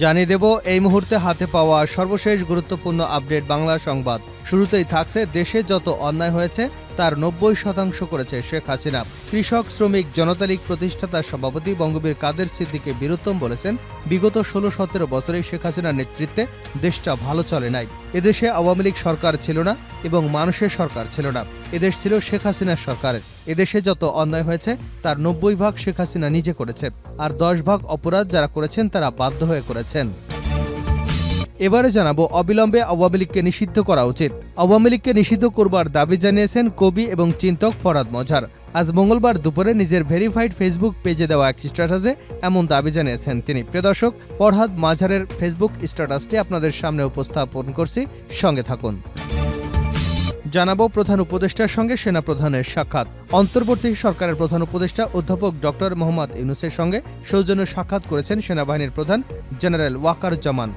জানিয়ে দেব, এই মুহূর্তে হাতে পাওয়া সর্বশেষ গুরুত্বপূর্ণ আপডেট বাংলা সংবাদ। শুরুতেই থাকছে দেশে যত অন্যায় হয়েছে তার নব্বই শতাংশ করেছে শেখ হাসিনা। কৃষক, শ্রমিক, জনতা লীগ প্রতিষ্ঠাতার সভাপতি বঙ্গবীর কাদের সিদ্দিকে বীরুত্তম বলেছেন, বিগত ষোলো সতেরো বছরে শেখ হাসিনার নেতৃত্বে দেশটা ভালো চলে নাই। এদেশে আওয়ামী লীগ সরকার ছিল না এবং মানুষের সরকার ছিল না। এদেশ ছিল শেখ হাসিনার সরকারের এদেশে যত অন্যায় হয়েছে, তার নব্বই ভাগ শেখ হাসিনা নিজে করেছে। আর দশ ভাগ অপরাধ যারা করেছেন, তারা বাধ্য হয়ে করেছেন। এবারে জানাব অবিলম্বে আওয়ামী লীগকে নিষিদ্ধ করা উচিত। আওয়ামী লীগকে নিষিদ্ধ করবার দাবি জানিয়েছেন কবি এবং চিন্তক ফরাদ মজার। আজ মঙ্গলবার দুপুরে নিজের ভেরিফাইড ফেসবুক পেজে দেওয়া এক স্ট্যাটাসে এমন দাবি জানিয়েছেন তিনি। প্রিয় দর্শক, ফরহাদ মাঝারের ফেসবুক স্ট্যাটাসটি আপনাদের সামনে উপস্থাপন করছি। সঙ্গে থাকুন। জানাব প্রধান উপদেষ্টার সঙ্গে সেনাপ্রধানের সাক্ষাৎ। অন্তর্বর্তী সরকারের প্রধান উপদেষ্টা অধ্যাপক ডক্টর মোহাম্মদ ইউনুসের সঙ্গে সৌজন্য সাক্ষাৎ করেছেন সেনাবাহিনীর প্রধান জেনারেল ওয়াকারুজ্জামান।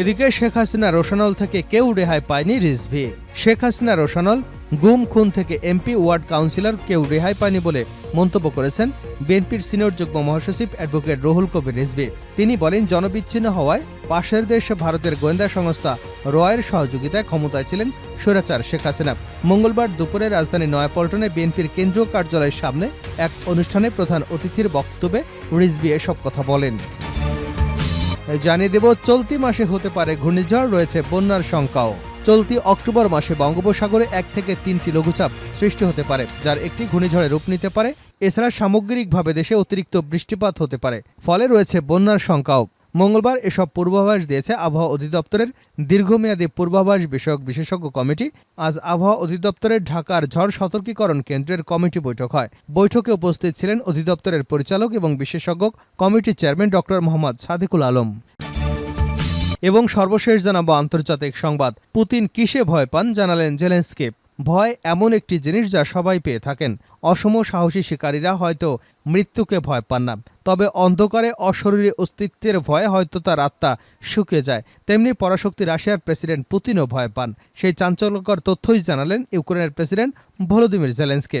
এদিকে শেখ হাসিনা, রোশানল থেকে কেউ রেহাই পায়নি রিজভি। শেখ হাসিনা, রোশানল গুম খুন থেকে এমপি, ওয়ার্ড কাউন্সিলর কেউ রেহাই পায়নি বলে মন্তব্য করেছেন বিএনপির সিনিয়র যুগ্ম মহাসচিব অ্যাডভোকেট রুহুল কবির রিজভি। তিনি বলেন, জনবিচ্ছিন্ন হওয়ায় পাশের দেশ ভারতের গোয়েন্দা সংস্থা রয়ের সহযোগিতায় ক্ষমতায় ছিলেন স্বৈরাচার শেখ হাসিনা। মঙ্গলবার দুপুরে রাজধানী নয়াপল্টনে বিএনপির কেন্দ্রীয় কার্যালয়ের সামনে এক অনুষ্ঠানে প্রধান অতিথির বক্তব্যে রিজভি এসব কথা বলেন। জানিয়ে দেব, চলতি মাসে হতে পারে ঘূর্ণিঝড়, রয়েছে বন্যার শঙ্কাও। চলতি অক্টোবর মাসে বঙ্গোপসাগরে এক থেকে তিনটি লঘুচাপ সৃষ্টি হতে পারে, যার একটি ঘূর্ণিঝড়ে রূপ নিতে পারে। এছাড়া সামগ্রিকভাবে দেশে অতিরিক্ত বৃষ্টিপাত হতে পারে, ফলে রয়েছে বন্যার শঙ্কাও। মঙ্গলবার এসব পূর্বাভাস দিয়েছে আবহাওয়া অধিদপ্তরের দীর্ঘমেয়াদী পূর্বাভাস বিষয়ক বিশেষজ্ঞ কমিটি। আজ আবহাওয়া অধিদপ্তরের ঢাকার ঝড় সতর্কীকরণ কেন্দ্রের কমিটি বৈঠক হয়। বৈঠকে উপস্থিত ছিলেন অধিদপ্তরের পরিচালক এবং বিশেষজ্ঞ কমিটির চেয়ারম্যান ডক্টর মোহাম্মদ সাদিকুল আলম। এবং সর্বশেষ জানাব আন্তর্জাতিক সংবাদ। পুতিন কিসে ভয় পান জানালেন জেলেন্সকে। ভয় এমন একটি জিনিস যা সবাই পেয়ে থাকেন। অসম সাহসী শিকারীরা হয়তো মৃত্যুকে ভয় পান না, তবে অন্ধকারে অশরীরী অস্তিত্বের ভয়ে হয়তো তার আত্মা শুকিয়ে যায়। তেমনি পরাশক্তি রাশিয়ার প্রেসিডেন্ট পুতিনও ভয় পান। সেই চাঞ্চল্যকর তথ্যই জানালেন ইউক্রেনের প্রেসিডেন্ট ভলোদিমির জেলেন্সকে।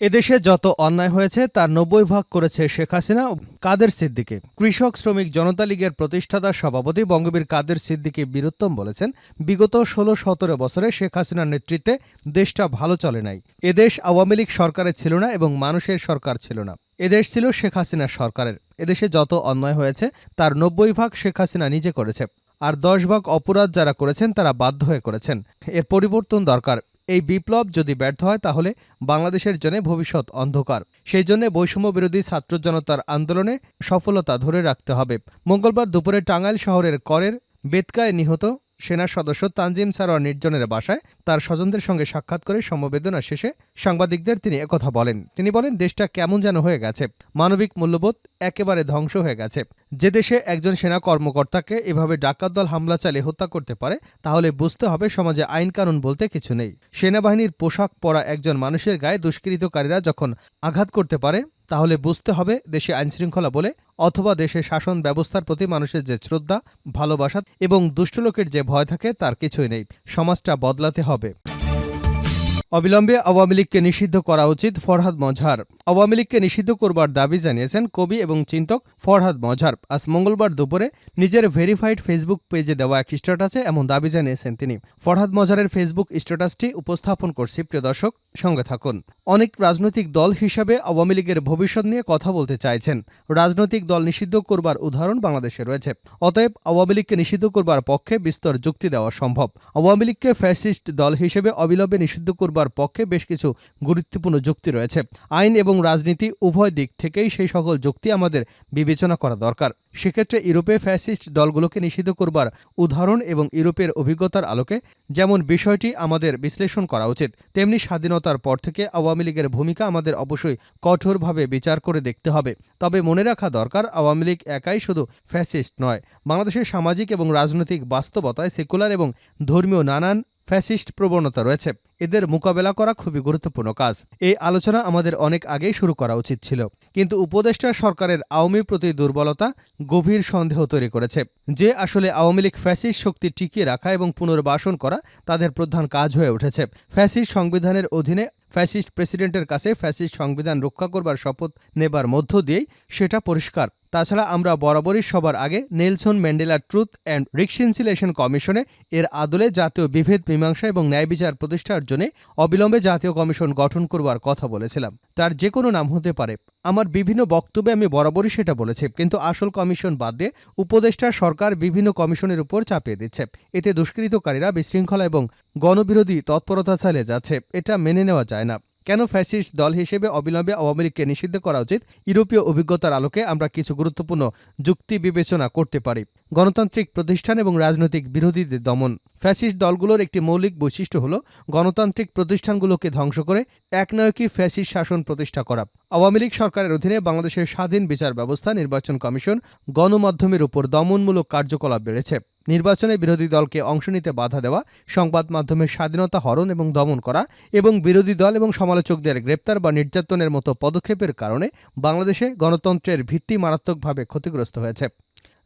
এদেশে যত অন্যায় হয়েছে, তার নব্বই ভাগ করেছে শেখ হাসিনা কাদের সিদ্দিকে। কৃষক, শ্রমিক, জনতা লীগের প্রতিষ্ঠাতা সভাপতি বঙ্গবীর কাদের সিদ্দিকি বীরুত্তম বলেছেন, বিগত ষোলো সতেরো বছরে শেখ হাসিনার নেতৃত্বে দেশটা ভালো চলে নাই। এদেশ আওয়ামী লীগ সরকারে ছিল না এবং মানুষের সরকার ছিল না। এদেশ ছিল শেখ হাসিনার সরকারের। এদেশে যত অন্যায় হয়েছে, তার নব্বই ভাগ শেখ হাসিনা নিজে করেছে। আর দশ ভাগ অপরাধ যারা করেছেন, তারা বাধ্য হয়ে করেছেন। এর পরিবর্তন দরকার। এই বিপ্লব যদি ব্যর্থ হয়, তাহলে বাংলাদেশের জন্য ভবিষ্যৎ অন্ধকার। সেই জন্য বৈষম্য বিরোধী ছাত্র জনতার আন্দোলনে সফলতা ধরে রাখতে হবে। মঙ্গলবার দুপুরে টাঙ্গাইল শহরের করের বেতকায় নিহত সেনা সদস্য তানজিম সারোয়ার নির্জনের বাসায় তার স্বজনদের সঙ্গে সাক্ষাৎ করে সমবেদনা শেষে সাংবাদিকদের তিনি একথা বলেন। তিনি বলেন, দেশটা কেমন যেন হয়ে গেছে। মানবিক মূল্যবোধ একেবারে ধ্বংস হয়ে গেছে। যে দেশে একজন সেনা কর্মকর্তাকে এভাবে ডাকাত দল হামলা চালিয়ে হত্যা করতে পারে, তাহলে বুঝতে হবে সমাজে আইন কানুন বলতে কিছু নেই। সেনাবাহিনীর পোশাক পরা একজন মানুষের গায়ে দুষ্কৃতকারীরা যখন আঘাত করতে পারে, তাহলে বুঝতে হবে দেশে আইনশৃঙ্খলা বলে, অথবা দেশের শাসন ব্যবস্থার প্রতি মানুষের যে শ্রদ্ধা, ভালোবাসা এবং দুষ্টলোকের যে ভয় থাকে, তার কিছুই নেই। সমাজটা বদলাতে হবে। অবিলম্বে আওয়ামী লীগকে নিষিদ্ধ করা উচিত ফরহাদ মজহার। আওয়ামী লীগকে নিষিদ্ধ করবার দাবি জানিয়েছেন কবি এবং চিন্তক ফরহাদ মজহার। আজ মঙ্গলবার দুপুরে নিজের ভেরিফাইড ফেসবুক পেজে দেওয়া এক স্ট্যাটাসে এমন দাবি জানিয়েছেন তিনি। ফরহাদ মজহারের ফেসবুক স্ট্যাটাসটি উপস্থাপন করছি, প্রিয় দর্শক, সঙ্গে থাকুন। অনেক রাজনৈতিক দল হিসাবে আওয়ামী লীগের ভবিষ্যৎ নিয়ে কথা বলতে চাইছেন। রাজনৈতিক দল নিষিদ্ধ করবার উদাহরণ বাংলাদেশে রয়েছে। অতএব আওয়ামী লীগকে নিষিদ্ধ করবার পক্ষে বিস্তর যুক্তি দেওয়া সম্ভব। আওয়ামী লীগকে ফ্যাসিস্ট দল হিসেবে অবিলম্বে নিষিদ্ধ করবার পক্ষে বেশ কিছু গুরুত্বপূর্ণ যুক্তি রয়েছে। আইন এবং রাজনীতি উভয় দিক থেকেই সেই সকল যুক্তি আমাদের বিবেচনা করা দরকার। সেক্ষেত্রে ইউরোপে ফ্যাসিস্ট দলগুলোকে নিষিদ্ধ করবার উদাহরণ এবং ইউরোপের অভিজ্ঞতার আলোকে যেমন বিষয়টি আমাদের বিশ্লেষণ করা উচিত, তেমনি স্বাধীনতার পর থেকে আওয়ামী লীগের ভূমিকা আমাদের অবশ্যই কঠোরভাবে বিচার করে দেখতে হবে। তবে মনে রাখা দরকার, আওয়ামী লীগ একাই শুধু ফ্যাসিস্ট নয়। বাংলাদেশের সামাজিক এবং রাজনৈতিক বাস্তবতায় সেকুলার এবং ধর্মীয় নানান ফ্যাসিস্ট প্রবণতা রয়েছে। এদের মোকাবেলা করা খুবই গুরুত্বপূর্ণ কাজ। এই আলোচনা আমাদের অনেক আগেই শুরু করা উচিত ছিল। কিন্তু উপদেষ্টা সরকারের আওয়ামী প্রতি দুর্বলতা গভীর সন্দেহ তৈরি করেছে। যে আসলে আওয়ামী লীগ ফ্যাসিস্ট শক্তি টিকিয়ে রাখা এবং পুনর্বাসন করা তাদের প্রধান কাজ হয়ে উঠেছে। ফ্যাসিস্ট সংবিধানের অধীনে ফ্যাসিস্ট প্রেসিডেন্টের কাছে ফ্যাসিস্ট সংবিধান রক্ষা করবার শপথ নেবার মধ্য দিয়েই সেটা পরিষ্কার। তাছাড়া আমরা বরাবরই সবার আগে Nelson Mandela truth and reconciliation কমিশনে এর আদলে জাতীয় বিভেদ, মীমাংসা এবং ন্যায় বিচার প্রতিষ্ঠার জন্য অবিলম্বে জাতীয় কমিশন গঠন করবার কথা বলেছিলাম। তার যে কোনো নাম হতে পারে। আমার বিভিন্ন বক্তব্যে আমি বরাবরই সেটা বলেছি, কিন্তু আসল কমিশন বাদ উপদেষ্টা সরকার বিভিন্ন কমিশনের উপর চাপিয়ে দিচ্ছে। এতে দুষ্কৃতকারীরা বিশৃঙ্খলা এবং গণবিরোধী তৎপরতা চালিয়ে যাচ্ছে। এটা মেনে নেওয়া যায় না। কেন ফ্যাসিস্ট দল হিসেবে অবিলম্বে আওয়ামী লীগকে নিষিদ্ধ করা উচিত? ইউরোপীয় অভিজ্ঞতার আলোকে আমরা কিছু গুরুত্বপূর্ণ যুক্তি বিবেচনা করতে পারি। গণতান্ত্রিক প্রতিষ্ঠান এবং রাজনৈতিক বিরোধীদের দমন। ফ্যাসিস্ট দলগুলোর একটি মৌলিক বৈশিষ্ট্য হল গণতান্ত্রিক প্রতিষ্ঠানগুলোকে ধ্বংস করে একনায়কী ফ্যাসিস্ট শাসন প্রতিষ্ঠা করা। আওয়ামী লীগ সরকারের অধীনে বাংলাদেশের স্বাধীন বিচার ব্যবস্থা, নির্বাচন কমিশন গণমাধ্যমের উপর দমনমূলক কার্যকলাপ বেড়েছে। নির্বাচনে বিরোধী দলকে অংশ নিতে বাধা দেওয়া, সংবাদ মাধ্যমের স্বাধীনতা হরণ এবং দমন করা এবং বিরোধী দল এবং সমালোচকদের গ্রেপ্তার বা নির্যাতনের মতো পদক্ষেপের কারণে বাংলাদেশে গণতন্ত্রের ভিত্তি মারাত্মকভাবে ক্ষতিগ্রস্ত হয়েছে।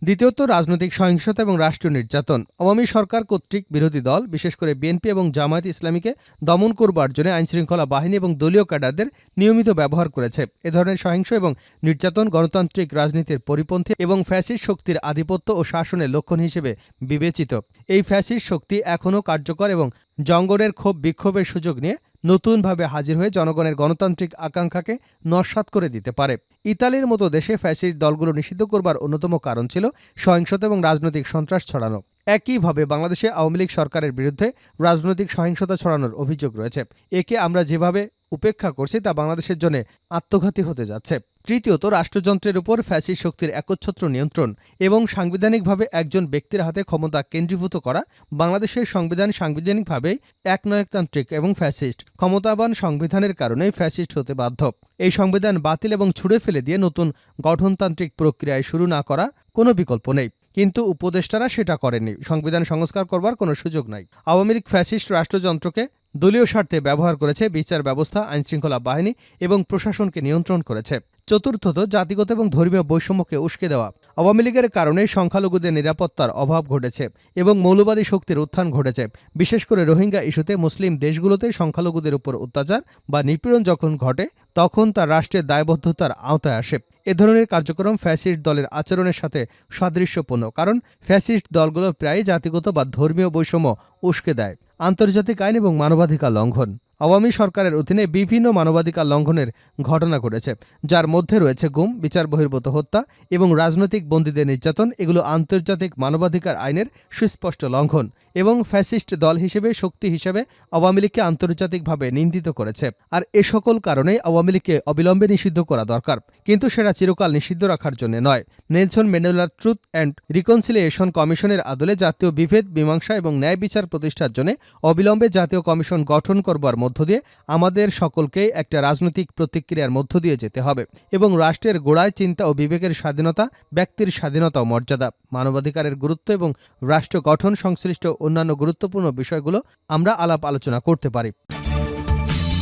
দ্বিতীয়ত, রাজনৈতিক সহিংসতা এবং রাষ্ট্রীয় নির্যাতন। আওয়ামী সরকার কর্তৃক বিরোধী দল, বিশেষ করে বিএনপি এবং জামায়াত ইসলামীকে দমন করবার জন্য আইনশৃঙ্খলা বাহিনী এবং দলীয় ক্যাডারদের নিয়মিত ব্যবহার করেছে। এ ধরনের সহিংস এবং নির্যাতন গণতান্ত্রিক রাজনীতির পরিপন্থী এবং ফ্যাসিস্ট শক্তির আধিপত্য ও শাসনের লক্ষণ হিসেবে বিবেচিত। এই ফ্যাসিস্ট শক্তি এখনও কার্যকর এবং জঙ্গলের ক্ষোভ বিক্ষোভের সুযোগ নিয়ে নতুনভাবে হাজির হয়ে জনগণের গণতান্ত্রিক আকাঙ্ক্ষাকে নস্বাত করে দিতে পারে। ইতালির মতো দেশে ফ্যাসিস্ট দলগুলো নিষিদ্ধ করবার অন্যতম কারণ ছিল সহিংসতা এবং রাজনৈতিক সন্ত্রাস ছড়ানো। একইভাবে বাংলাদেশে আওয়ামী লীগ সরকারের বিরুদ্ধে রাজনৈতিক সহিংসতা ছড়ানোর অভিযোগ রয়েছে। একে আমরা যেভাবে উপেক্ষা করছি তা বাংলাদেশের জন্য আত্মঘাতী হতে যাচ্ছে। তৃতীয়ত, রাষ্ট্রযন্ত্রের উপর ফ্যাসি শক্তির একচ্ছত্র নিয়ন্ত্রণ এবং সাংবিধানিকভাবে একজন ব্যক্তির হাতে ক্ষমতা কেন্দ্রীভূত করা বাংলাদেশের সংবিধান সাংবিধানিকভাবে একনয়কতান্ত্রিক এবং ফ্যাসিস্ট, ক্ষমতাবান সংবিধানের কারণেই ফ্যাসিস্ট হতে বাধ্য। এই সংবিধান বাতিল এবং ছুড়ে ফেলে দিয়ে নতুন গঠনতান্ত্রিক প্রক্রিয়ায় শুরু না করা কোনো বিকল্প নেই। কিন্তু উপদেষ্টারা সেটা করেনি সংবিধান সংস্কার করবার কোনো সুযোগ নাই। আওয়ামী লীগ ফ্যাসিস্ট রাষ্ট্রযন্ত্রকে দলীয় স্বার্থে ব্যবহার করেছে, বিচার ব্যবস্থা, আইনশৃঙ্খলা বাহিনী এবং প্রশাসনকে নিয়ন্ত্রণ করেছে। চতুর্থত জাতিগত এবং ধর্মীয় বৈষম্যকে উস্কে দেওয়া। আওয়ামী লীগের কারণে সংখ্যালঘুদের নিরাপত্তার অভাব ঘটেছে এবং মৌলবাদী শক্তির উত্থান ঘটেছে। বিশেষ করে রোহিঙ্গা ইস্যুতে মুসলিম দেশগুলোতে সংখ্যালঘুদের উপর অত্যাচার বা নিপীড়ন যখন ঘটে, তখন তা রাষ্ট্রের দায়বদ্ধতার আওতায় আসে। এ ধরনের কার্যক্রম ফ্যাসিস্ট দলের আচরণের সাথে সাদৃশ্যপূর্ণ, কারণ ফ্যাসিস্ট দলগুলো প্রায়ই জাতিগত বা ধর্মীয় বৈষম্য উস্কে দেয়। আন্তর্জাতিক আইন এবং মানবাধিকার লঙ্ঘন। আওয়ামী সরকারের অধীনে বিভিন্ন মানবাধিকার লঙ্ঘনের ঘটনা ঘটেছে, যার মধ্যে রয়েছে গুম, বিচার বহির্ভূত হত্যা এবং রাজনৈতিক বন্দীদের নির্যাতন। এগুলো আন্তর্জাতিক মানবাধিকার আইনের সুস্পষ্ট লঙ্ঘন এবং ফ্যাসিস্ট দল হিসেবে, শক্তি হিসেবে আওয়ামী লীগকে আন্তর্জাতিকভাবে নিন্দিত করেছে। আর এ সকল কারণেই আওয়ামী লীগকে অবিলম্বে নিষিদ্ধ করা দরকার। কিন্তু সেটা চিরকাল নিষিদ্ধ রাখার জন্য নয়। নেলসন ম্যান্ডেলার ট্রুথ অ্যান্ড রিকনসিলিয়েশন কমিশনের আদলে জাতীয় বিভেদ, মীমাংসা এবং ন্যায় বিচার প্রতিষ্ঠার জন্য অবিলম্বে জাতীয় কমিশন গঠন করবার মধ্য দিয়ে আমাদের সকলকেই একটা রাজনৈতিক প্রতিক্রিয়ার মধ্য দিয়ে যেতে হবে এবং রাষ্ট্রের গোড়ায় চিন্তা ও বিবেকের স্বাধীনতা, ব্যক্তির স্বাধীনতা ও মর্যাদা, মানবাধিকারের গুরুত্ব এবং রাষ্ট্র গঠন সংশ্লিষ্ট অন্যান্য গুরুত্বপূর্ণ বিষয়গুলো আমরা আলাপ আলোচনা করতে পারি।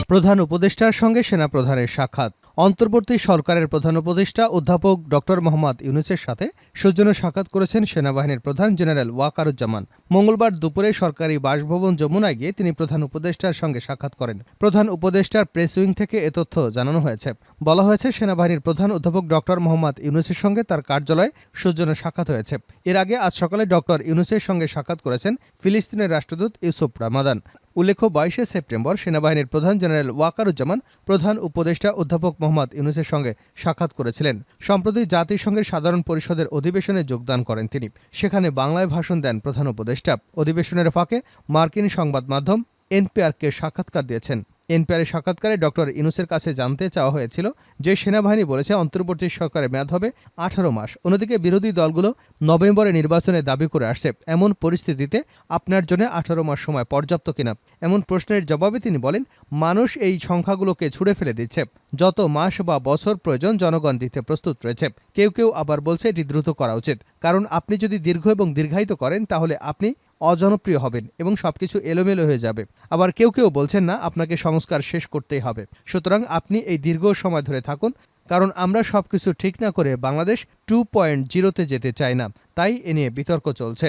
প্রধান উপদেষ্টার সঙ্গে সেনাপ্রধানের সাক্ষাৎ। অন্তর্বর্তী সরকারের প্রধান উপদেষ্টা অধ্যাপক ড মোহাম্মদ ইউনুসের সাথে সৌজন্য সাক্ষাৎ করেছেন সেনাবাহিনীর প্রধান জেনারেল ওয়াকারুজ্জামান। মঙ্গলবার দুপুরে সরকারি বাসভবন যমুনায় গিয়ে তিনি প্রধান উপদেষ্টার সঙ্গে সাক্ষাৎ করেন। প্রধান উপদেষ্টার প্রেস উইং থেকে এ তথ্য জানানো হয়েছে। বলা হয়েছে, সেনাবাহিনীর প্রধান অধ্যাপক ড মোহাম্মদ ইউনুসের সঙ্গে তার কার্যালয়ে সৌজন্য সাক্ষাৎ হয়েছে। এর আগে আজ সকালে ড ইউনুসের সঙ্গে সাক্ষাৎ করেছেন ফিলিস্তিনের রাষ্ট্রদূত ইউসুফ রামাদান। উল্লেখ্য, বাইশে সেপ্টেম্বর সেনাবাহিনীর প্রধান জেনারেল ওয়াকারুজ্জামান প্রধান উপদেষ্টা অধ্যাপক মোহাম্মদ ইউনুসের সঙ্গে সাক্ষাৎ করেছিলেন। সম্প্রতি জাতিসংঘের সাধারণ পরিষদের অধিবেশনে যোগদান করেন তিনি। সেখানে বাংলায় ভাষণ দেন প্রধান উপদেষ্টা। অধিবেশনের ফাঁকে মার্কিন সংবাদ মাধ্যম এনপিআরকে সাক্ষাৎকার দিয়েছেন। এনপিআরের সাক্ষাৎকারে ডক্টর ইনুসের কাছে জানতে চাওয়া হয়েছিল যে সেনাবাহিনী বলেছে অন্তর্বর্তী সরকারের মেয়াদ হবে আঠারো মাস। অন্যদিকে বিরোধী দলগুলো নভেম্বরে নির্বাচনের দাবি করে আসছে, এমন পরিস্থিতিতে আপনার জন্য আঠারো মাস সময় পর্যাপ্ত কিনা? এমন প্রশ্নের জবাবে তিনি বলেন, মানুষ এই সংখ্যাগুলোকে ছুড়ে ফেলে দিচ্ছে। যত মাস বা বছর প্রয়োজন জনগণ দিতে প্রস্তুত রয়েছে। কেউ কেউ আবার বলছে এটি দ্রুত করা উচিত। কারণ আপনি যদি দীর্ঘ এবং দীর্ঘায়িত করেন, তাহলে আপনি অজনপ্রিয় হবেন এবং সবকিছু এলোমেলো হয়ে যাবে। আবার কেউ কেউ বলছেন না, আপনাকে সংস্কার শেষ করতেই হবে। সুতরাং আপনি এই দীর্ঘ সময় ধরে থাকুন, কারণ আমরা সব কিছু ঠিক না করে বাংলাদেশ টু পয়েন্ট জিরোতে যেতে চাই না। তাই এ নিয়ে বিতর্ক চলছে।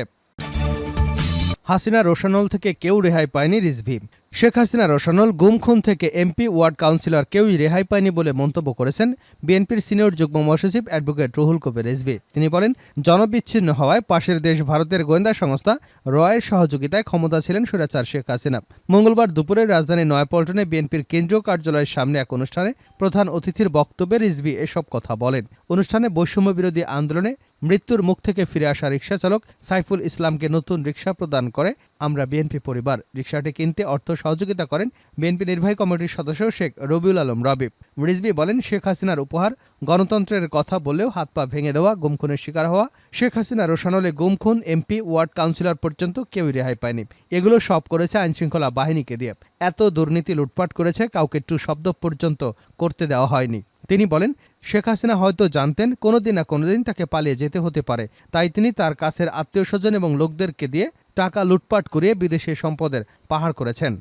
হাসিনা রোশানল থেকে কেউ রেহাই পায়নি রিজভি। শেখ হাসিনা রোশানল গুমখুন থেকে এমপি, ওয়ার্ড কাউন্সিলর কেউই রেহাই পায়নি বলে মন্তব্য করেছেন বিএনপির সিনিয়র যুগ্ম মহাসচিব অ্যাডভোকেট রুহুল কবির রিজভি তিনি বলেন, জনবিচ্ছিন্ন হওয়ায় পাশের দেশ ভারতের গোয়েন্দা সংস্থা রয়ের সহযোগিতায় ক্ষমতা ছিলেন সুরাচার শেখ হাসিনা। মঙ্গলবার দুপুরে রাজধানী নয়াপল্টনে বিএনপির কেন্দ্রীয় কার্যালয়ের সামনে এক অনুষ্ঠানে প্রধান অতিথির বক্তব্যে রিজভি এসব কথা বলেন। অনুষ্ঠানে বৈষম্য বিরোধী আন্দোলনে মৃত্যুর মুখ থেকে ফিরে আসা রিকশা চালক সাইফুল ইসলামকে নতুন রিকশা প্রদান করে আমরা বিএনপি পরিবার। রিকশাটি কিনতে অর্থ সহযোগিতা করেন বিএনপি নির্বাহী কমিটির সদস্য শেখ রবিউল আলম রবিব। রিজবি বলেন, শেখ হাসিনার উপহার গণতন্ত্রের কথা বললেও হাত পা ভেঙে দেওয়া, গুমখুনের শিকার হওয়া, শেখ হাসিনা রোশানলে গুমখুন, এমপি, ওয়ার্ড কাউন্সিলর পর্যন্ত কেউই রেহাই পায়নি। এগুলো সব করেছে আইনশৃঙ্খলা বাহিনীকে দিয়ে। এত দুর্নীতি লুটপাট করেছে, কাউকে টু শব্দ পর্যন্ত করতে দেওয়া হয়নি। তিনি বলেন, শেখ হাসিনা হয়তো জানতেন, কোনোদিন না কোনোদিন তাকে পালিয়ে যেতে হতে পারে। তাই তিনি তার কাছের আত্মীয় স্বজন এবং লোকদেরকে দিয়ে টাকা লুটপাট করিয়ে বিদেশে সম্পদের পাহাড় করেছেন।